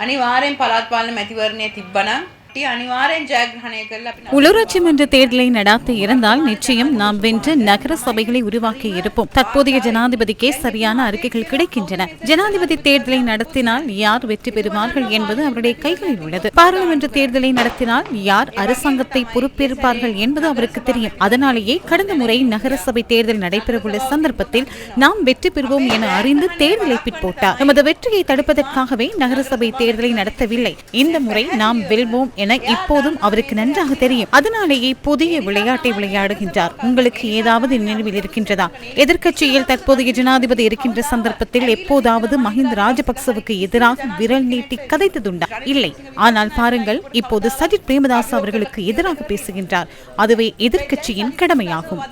අනිවාර්යෙන් පළාත් පාලන මැතිවරණය තිබ්බනම් உள்ளூராட்சி மன்ற தேர்தலை நடாத்த இருந்தால் நிச்சயம் நாம் வென்று நகர சபைகளை உருவாக்கி இருப்போம். தற்போதைய ஜனாதிபதிக்கே சரியான அறிக்கைகள் கிடைக்கின்றன. ஜனாதிபதி தேர்தலை நடத்தினால் யார் வெற்றி பெறுவார்கள் என்பது அவருடைய கைகளில் உள்ளது. பாராளுமன்ற தேர்தலை நடத்தினால் யார் அரசாங்கத்தை பொறுப்பேற்பார்கள் என்பது அவருக்கு தெரியும். அதனாலேயே கடந்த முறை நகர சபை தேர்தல் நடைபெறவுள்ள சந்தர்ப்பத்தில் நாம் வெற்றி பெறுவோம் என அறிந்து தேர்தலை பிற்போட்டார். நமது வெற்றியை தடுப்பதற்காகவே நகரசபை தேர்தலை நடத்தவில்லை. இந்த முறை நாம் வெல்வோம் என இப்போதும் அவருக்கு நன்றாக தெரியும். அதனாலேயே புதிய விளையாட்டை விளையாடுகின்றார். உங்களுக்கு ஏதாவது நினைவில் இருக்கின்றதா? எதிர்க்கட்சியில் தற்போதைய ஜனாதிபதி இருக்கின்ற சந்தர்ப்பத்தில் எப்போதாவது மஹிந்த ராஜபக்சவுக்கு எதிராக விரல் நீட்டி கதைத்ததுண்டா? இல்லை. ஆனால் பாருங்கள் இப்போது சஜித் பிரேமதாஸ் அவர்களுக்கு எதிராக பேசுகின்றார். அதுவே எதிர்க்கட்சியின் கடமையாகும்.